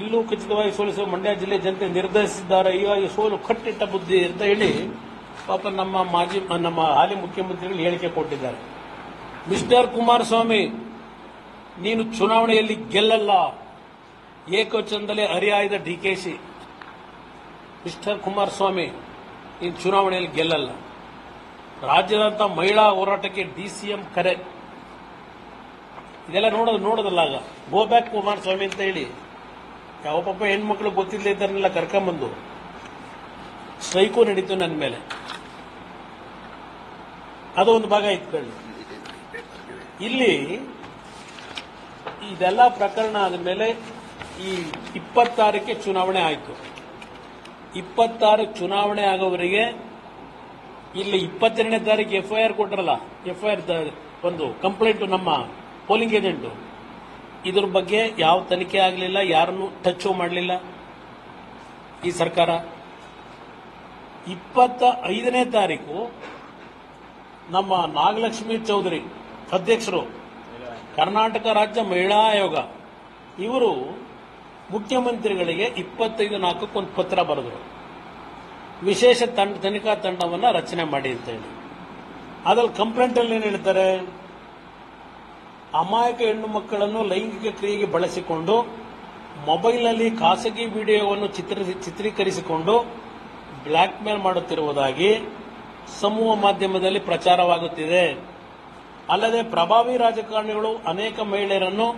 ಇಲ್ಲೂ ಖಚಿತವಾಗಿ ಸೋಲಿಸುವ ಮಂಡ್ಯ ಜಿಲ್ಲೆ ಜನತೆ ನಿರ್ಧರಿಸಿದ್ದಾರೆ. ಹೀಗಾಗಿ ಸೋಲು ಕಟ್ಟಿಟ್ಟ ಬುದ್ಧಿ ಅಂತ ಹೇಳಿ ಪಾಪ ನಮ್ಮ ಮಾಜಿ, ನಮ್ಮ ಹಾಲಿ ಮುಖ್ಯಮಂತ್ರಿಗಳು ಹೇಳಿಕೆ ಕೊಟ್ಟಿದ್ದಾರೆ. ಮಿಸ್ಟರ್ ಕುಮಾರಸ್ವಾಮಿ, ನೀನು ಚುನಾವಣೆಯಲ್ಲಿ ಗೆಲ್ಲಲ್ಲ. ಏಕವಚನದಲ್ಲಿ ಕೆ ಸಿ. ಮಿಸ್ಟರ್ ಕುಮಾರಸ್ವಾಮಿ, ನೀನು ಚುನಾವಣೆಯಲ್ಲಿ ಗೆಲ್ಲಲ್ಲ. ರಾಜ್ಯದಂತ ಮಹಿಳಾ ಹೋರಾಟಕ್ಕೆ ಡಿ ಸಿ ಎಂ ಕರೆ. ಇದೆಲ್ಲ ನೋಡೋದು, ನೋಡೋದಲ್ಲ ಆಗ. ಗೋ ಬ್ಯಾಕ್ ಕುಮಾರಸ್ವಾಮಿ ಅಂತ ಹೇಳಿ. ಯಾವ ಪಾಪ ಹೆಣ್ಮಕ್ಳು ಗೊತ್ತಿಲ್ಲದೆ ಇದ್ದಾರನ್ನೆಲ್ಲ ಕರ್ಕೊಂಬಂದು. ಸ್ಟ್ರೈಕು ನಡೀತು ನನ್ನ ಮೇಲೆ. ಅದು ಒಂದು ಭಾಗ ಇಟ್ಕೊಳ್ಳಿ ಇಲ್ಲಿ ಇದೆಲ್ಲ ಪ್ರಕರಣ ಆದಮೇಲೆ ಈ ಇಪ್ಪತ್ತಾರಕ್ಕೆ ಚುನಾವಣೆ ಆಯಿತು. ಇಪ್ಪತ್ತಾರು ಚುನಾವಣೆ ಆಗೋವರಿಗೆ ಇಲ್ಲಿ ಇಪ್ಪತ್ತೆರಡನೇ ತಾರೀಕು ಎಫ್ಐಆರ್ ಕೊಟ್ರಲ್ಲ ಎಫ್ಐಆರ್ ಒಂದು ಕಂಪ್ಲೇಂಟ್ ನಮ್ಮ ಪೋಲಿಂಗ್ ಏಜೆಂಟು ಇದ್ರ ಬಗ್ಗೆ ಯಾವ ತನಿಖೆ ಆಗಲಿಲ್ಲ, ಯಾರನ್ನು ಟಚ್ ಮಾಡಲಿಲ್ಲ ಈ ಸರ್ಕಾರ. ಇಪ್ಪತ್ತ ಐದನೇ ತಾರೀಕು ನಮ್ಮ ನಾಗಲಕ್ಷ್ಮಿ ಚೌಧರಿ ಅಧ್ಯಕ್ಷರು, ಕರ್ನಾಟಕ ರಾಜ್ಯ ಮಹಿಳಾ ಆಯೋಗ, ಇವರು ಮುಖ್ಯಮಂತ್ರಿಗಳಿಗೆ ಇಪ್ಪತ್ತೈದು ನಾಲ್ಕಕ್ಕೆ ಒಂದು ಪತ್ರ ಬರೆದರು. ವಿಶೇಷ ತಂಡ, ತನಿಖಾ ತಂಡವನ್ನು ರಚನೆ ಮಾಡಿ ಅಂತ ಹೇಳಿ. ಅದ್ರಲ್ಲಿ ಕಂಪ್ಲೇಂಟ್ ಅಲ್ಲಿ ಏನು ಹೇಳ್ತಾರೆ? ಅಮಾಯಕ ಹೆಣ್ಣು ಮಕ್ಕಳನ್ನು ಲೈಂಗಿಕ ಕ್ರಿಯೆಗೆ ಬಳಸಿಕೊಂಡು, ಮೊಬೈಲ್ನಲ್ಲಿ ಖಾಸಗಿ ವಿಡಿಯೋವನ್ನು ಚಿತ್ರ, ಚಿತ್ರೀಕರಿಸಿಕೊಂಡು ಬ್ಲ್ಯಾಕ್ ಮೇಲ್ ಮಾಡುತ್ತಿರುವುದಾಗಿ ಸಮೂಹ ಮಾಧ್ಯಮದಲ್ಲಿ ಪ್ರಚಾರವಾಗುತ್ತಿದೆ. ಅಲ್ಲದೆ ಪ್ರಭಾವಿ ರಾಜಕಾರಣಿಗಳು ಅನೇಕ ಮಹಿಳೆಯರನ್ನು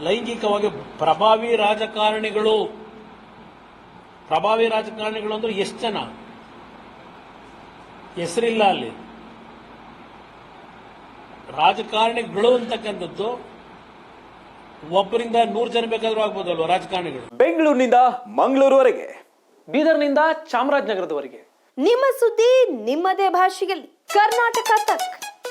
ಲೈಂಗಿಕವಾಗಿ ಪ್ರಭಾವಿ ರಾಜಕಾರಣಿಗಳು ಪ್ರಭಾವಿ ರಾಜಕಾರಣಿಗಳು ಅಂದ್ರೆ ಎಷ್ಟು ಜನ? ಹೆಸರಿಲ್ಲ ಅಲ್ಲಿ. ರಾಜಕಾರಣಿಗಳು ಅಂತಕ್ಕಂಥದ್ದು ಒಬ್ಬರಿಂದ ನೂರು ಜನ ಬೇಕಾದ್ರೂ ಆಗ್ಬೋದಲ್ವ ರಾಜಕಾರಣಿಗಳು? ಬೆಂಗಳೂರಿನಿಂದ ಮಂಗಳೂರುವರೆಗೆ. ಬೀದರ್ನಿಂದ ಚಾಮರಾಜನಗರದವರೆಗೆ. ನಿಮ್ಮ ಸುದ್ದಿ ನಿಮ್ಮದೇ ಭಾಷೆಯಲ್ಲಿ. ಕರ್ನಾಟಕ ತಕ್.